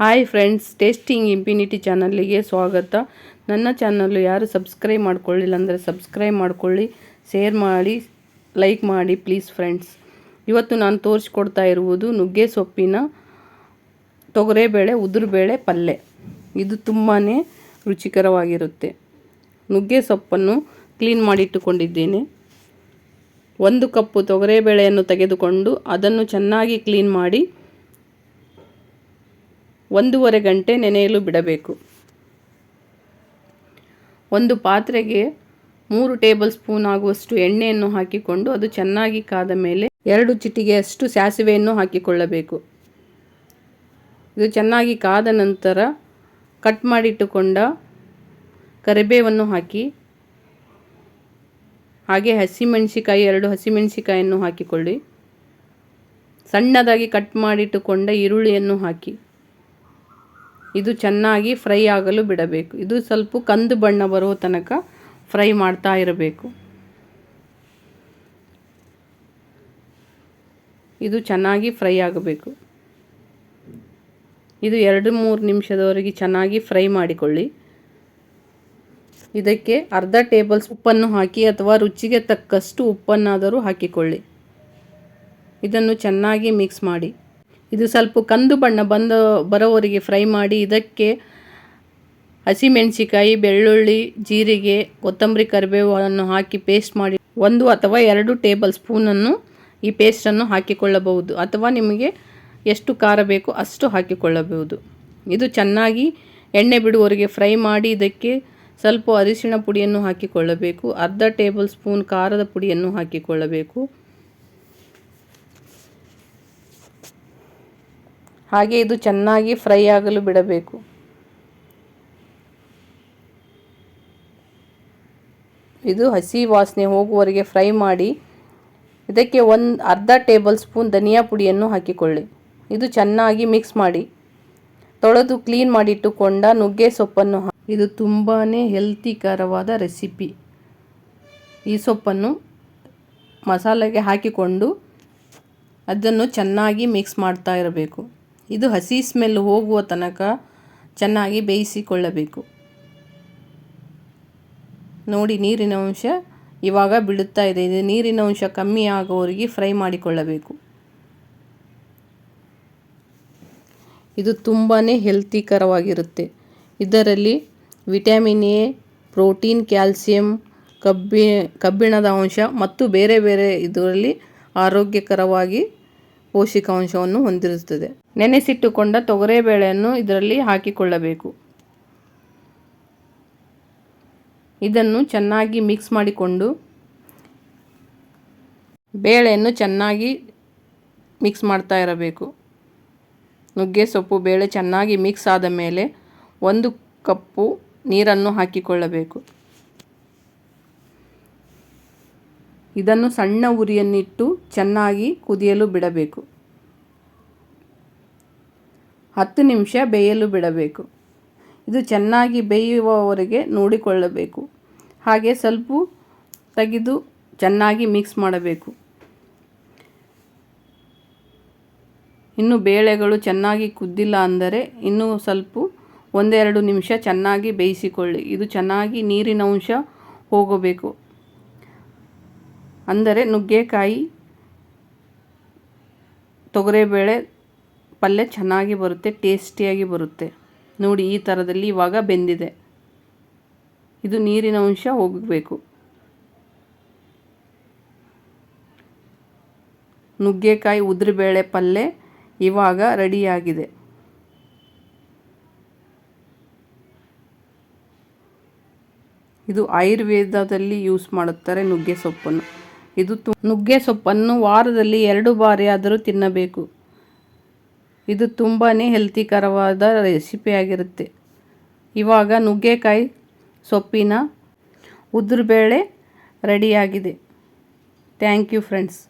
Hi friends, tasting infinity ಚಾನಲ್ಲಿಗೆ ಸ್ವಾಗತ. ನನ್ನ ಚಾನಲ್ಲು ಯಾರು ಸಬ್ಸ್ಕ್ರೈಬ್ ಮಾಡ್ಕೊಳ್ಳಿಲ್ಲ ಅಂದರೆ ಸಬ್ಸ್ಕ್ರೈಬ್ ಮಾಡ್ಕೊಳ್ಳಿ, ಶೇರ್ ಮಾಡಿ, ಲೈಕ್ ಮಾಡಿ ಪ್ಲೀಸ್ ಫ್ರೆಂಡ್ಸ್. ಇವತ್ತು ನಾನು ತೋರಿಸ್ಕೊಡ್ತಾ ಇರುವುದು ನುಗ್ಗೆ ಸೊಪ್ಪಿನ ತೊಗರೆಬೇಳೆ, ಉದುರುಬೇಳೆ ಪಲ್ಯ ಇದು ತುಂಬಾ ರುಚಿಕರವಾಗಿರುತ್ತೆ. ನುಗ್ಗೆ ಸೊಪ್ಪನ್ನು ಕ್ಲೀನ್ ಮಾಡಿಟ್ಟುಕೊಂಡಿದ್ದೇನೆ ಒಂದು ಕಪ್ಪು ತೊಗರೆಬೇಳೆಯನ್ನು ತೆಗೆದುಕೊಂಡು ಅದನ್ನು ಚೆನ್ನಾಗಿ ಕ್ಲೀನ್ ಮಾಡಿ ಒಂದೂವರೆ ಗಂಟೆ ನೆನೆಯಲು ಬಿಡಬೇಕು. ಒಂದು ಪಾತ್ರೆಗೆ ಮೂರು ಟೇಬಲ್ ಸ್ಪೂನ್ ಆಗುವಷ್ಟು ಎಣ್ಣೆಯನ್ನು ಹಾಕಿಕೊಂಡು ಅದು ಚೆನ್ನಾಗಿ ಕಾದ ಮೇಲೆ ಎರಡು ಚಿಟಿಗೆಯಷ್ಟು ಸಾಸಿವೆಯನ್ನು ಹಾಕಿಕೊಳ್ಳಬೇಕು. ಇದು ಚೆನ್ನಾಗಿ ಕಾದ ನಂತರ ಕಟ್ ಮಾಡಿಟ್ಟುಕೊಂಡ ಕರಿಬೇವನ್ನು ಹಾಕಿ, ಹಾಗೆ ಹಸಿಮೆಣಸಿಕಾಯಿ ಎರಡು ಹಸಿಮೆಣಸಿಕಾಯನ್ನು ಹಾಕಿಕೊಳ್ಳಿ. ಸಣ್ಣದಾಗಿ ಕಟ್ ಮಾಡಿಟ್ಟುಕೊಂಡ ಈರುಳ್ಳಿಯನ್ನು ಹಾಕಿ. ಇದು ಚೆನ್ನಾಗಿ ಫ್ರೈ ಆಗಲು ಬಿಡಬೇಕು. ಇದು ಸ್ವಲ್ಪ ಕಂದು ಬಣ್ಣ ಬರುವ ತನಕ ಫ್ರೈ ಮಾಡ್ತಾ ಇರಬೇಕು. ಇದು ಚೆನ್ನಾಗಿ ಫ್ರೈ ಆಗಬೇಕು. ಇದು ಎರಡು ಮೂರು ನಿಮಿಷದವರೆಗೆ ಚೆನ್ನಾಗಿ ಫ್ರೈ ಮಾಡಿಕೊಳ್ಳಿ. ಇದಕ್ಕೆ ಅರ್ಧ ಟೇಬಲ್ ಉಪ್ಪನ್ನು ಹಾಕಿ ಅಥವಾ ರುಚಿಗೆ ತಕ್ಕಷ್ಟು ಉಪ್ಪನ್ನಾದರೂ ಹಾಕಿಕೊಳ್ಳಿ. ಇದನ್ನು ಚೆನ್ನಾಗಿ ಮಿಕ್ಸ್ ಮಾಡಿ. ಇದು ಸ್ವಲ್ಪ ಕಂದು ಬಣ್ಣ ಬಂದು ಬರೋವರಿಗೆ ಫ್ರೈ ಮಾಡಿ ಇದಕ್ಕೆ ಹಸಿಮೆಣಸಿಕಾಯಿ ಬೆಳ್ಳುಳ್ಳಿ, ಜೀರಿಗೆ, ಕೊತ್ತಂಬರಿ ಕರಿಬೇವನ್ನು ಹಾಕಿ ಪೇಸ್ಟ್ ಮಾಡಿ ಒಂದು ಅಥವಾ ಎರಡು ಟೇಬಲ್ ಸ್ಪೂನನ್ನು ಈ ಪೇಸ್ಟನ್ನು ಹಾಕಿಕೊಳ್ಳಬಹುದು ಅಥವಾ ನಿಮಗೆ ಎಷ್ಟು ಖಾರ ಬೇಕು ಅಷ್ಟು ಹಾಕಿಕೊಳ್ಳಬಹುದು. ಇದು ಚೆನ್ನಾಗಿ ಎಣ್ಣೆ ಬಿಡುವವರಿಗೆ ಫ್ರೈ ಮಾಡಿ ಇದಕ್ಕೆ ಸ್ವಲ್ಪ ಅರಿಶಿಣ ಪುಡಿಯನ್ನು ಹಾಕಿಕೊಳ್ಳಬೇಕು, ಅರ್ಧ ಟೇಬಲ್ ಸ್ಪೂನ್ ಖಾರದ ಪುಡಿಯನ್ನು ಹಾಕಿಕೊಳ್ಳಬೇಕು. ಹಾಗೆ ಇದು ಚೆನ್ನಾಗಿ ಫ್ರೈ ಆಗಲು ಬಿಡಬೇಕು. ಇದು ಹಸಿ ವಾಸನೆ ಹೋಗುವವರೆಗೆ ಫ್ರೈ ಮಾಡಿ ಇದಕ್ಕೆ ಒಂದು ಅರ್ಧ ಟೇಬಲ್ ಸ್ಪೂನ್ ಧನಿಯಾ ಪುಡಿಯನ್ನು ಹಾಕಿಕೊಳ್ಳಿ. ಇದು ಚೆನ್ನಾಗಿ ಮಿಕ್ಸ್ ಮಾಡಿ ತೊಳೆದು ಕ್ಲೀನ್ ಮಾಡಿಟ್ಟುಕೊಂಡ ನುಗ್ಗೆ ಸೊಪ್ಪನ್ನು ಇದು ತುಂಬಾ ಹೆಲ್ತಿಕರವಾದ ರೆಸಿಪಿ. ಈ ಸೊಪ್ಪನ್ನು ಮಸಾಲೆಗೆ ಹಾಕಿಕೊಂಡು ಅದನ್ನು ಚೆನ್ನಾಗಿ ಮಿಕ್ಸ್ ಮಾಡ್ತಾ ಇರಬೇಕು. ಇದು ಹಸಿ ಸ್ಮೆಲ್ ಹೋಗುವ ತನಕ ಚೆನ್ನಾಗಿ ಬೇಯಿಸಿಕೊಳ್ಳಬೇಕು. ನೋಡಿ ನೀರಿನ ಅಂಶ ಇವಾಗ ಬಿಡುತ್ತಾ ಇದೆ. ಇದು ನೀರಿನ ಅಂಶ ಕಮ್ಮಿ ಆಗೋವರೆಗೆ ಫ್ರೈ ಮಾಡಿಕೊಳ್ಳಬೇಕು. ಇದು ತುಂಬಾ ಹೆಲ್ತಿಕರವಾಗಿರುತ್ತೆ ಇದರಲ್ಲಿ ವಿಟಮಿನ್ ಎ ಪ್ರೋಟೀನ್ ಕ್ಯಾಲ್ಸಿಯಂ ಕಬ್ಬಿ ಕಬ್ಬಿಣದ ಅಂಶ ಮತ್ತು ಬೇರೆ ಬೇರೆ ಇದರಲ್ಲಿ ಆರೋಗ್ಯಕರವಾಗಿ ಪೋಷಕಾಂಶವನ್ನು ಹೊಂದಿರುತ್ತದೆ. ನೆನೆಸಿಟ್ಟುಕೊಂಡ ತೊಗರೆಬೇಳೆಯನ್ನು ಇದರಲ್ಲಿ ಹಾಕಿಕೊಳ್ಳಬೇಕು. ಇದನ್ನು ಚೆನ್ನಾಗಿ ಮಿಕ್ಸ್ ಮಾಡಿಕೊಂಡು ಬೇಳೆಯನ್ನು ಚೆನ್ನಾಗಿ ಮಿಕ್ಸ್ ಮಾಡ್ತಾ ಇರಬೇಕು. ನುಗ್ಗೆ, ಸೊಪ್ಪು, ಬೇಳೆ ಚೆನ್ನಾಗಿ ಮಿಕ್ಸ್ ಆದ ಮೇಲೆ ಒಂದು ಕಪ್ಪು ನೀರನ್ನು ಹಾಕಿಕೊಳ್ಳಬೇಕು. ಇದನ್ನು ಸಣ್ಣ ಉರಿಯನ್ನಿಟ್ಟು ಚೆನ್ನಾಗಿ ಕುದಿಯಲು ಬಿಡಬೇಕು. ಹತ್ತು ನಿಮಿಷ ಬೇಯಲು ಬಿಡಬೇಕು. ಇದು ಚೆನ್ನಾಗಿ ಬೇಯುವವರೆಗೆ ನೋಡಿಕೊಳ್ಳಬೇಕು. ಹಾಗೆ ಸ್ವಲ್ಪ ತೆಗೆದು ಚೆನ್ನಾಗಿ ಮಿಕ್ಸ್ ಮಾಡಬೇಕು. ಇನ್ನು ಬೇಳೆಗಳು ಚೆನ್ನಾಗಿ ಕುದ್ದಿಲ್ಲ ಅಂದರೆ ಇನ್ನೂ ಸ್ವಲ್ಪ ಒಂದೆರಡು ನಿಮಿಷ ಚೆನ್ನಾಗಿ ಬೇಯಿಸಿಕೊಳ್ಳಿ. ಇದು ಚೆನ್ನಾಗಿ ನೀರಿನ ಅಂಶ ಹೋಗಬೇಕು. ಅಂದರೆ ನುಗ್ಗೆಕಾಯಿ, ತೊಗರಿಬೇಳೆ ಪಲ್ಯ ಚೆನ್ನಾಗಿ ಬರುತ್ತೆ, ಟೇಸ್ಟಿಯಾಗಿ ಬರುತ್ತೆ. ನೋಡಿ, ಈ ಥರದಲ್ಲಿ ಇವಾಗ ಬೆಂದಿದೆ. ಇದು ನೀರಿನ ಅಂಶ ಹೋಗಬೇಕು. ನುಗ್ಗೆಕಾಯಿ, ಉದ್ರಿಬೇಳೆ ಪಲ್ಯ ಇವಾಗ ರೆಡಿಯಾಗಿದೆ. ಇದು ಆಯುರ್ವೇದದಲ್ಲಿ ಯೂಸ್ ಮಾಡುತ್ತಾರೆ ನುಗ್ಗೆ ಸೊಪ್ಪನ್ನು. ಇದು ತು ನುಗ್ಗೆ ಸೊಪ್ಪನ್ನು ವಾರದಲ್ಲಿ ಎರಡು ಬಾರಿ ಆದರೂ ತಿನ್ನಬೇಕು. ಇದು ತುಂಬಾ ಹೆಲ್ತಿಕರವಾದ ರೆಸಿಪಿಯಾಗಿರುತ್ತೆ. ಇವಾಗ ನುಗ್ಗೆಕಾಯಿ ಸೊಪ್ಪಿನ ಉದ್ರಬೇಳೆ ರೆಡಿಯಾಗಿದೆ. Thank you friends.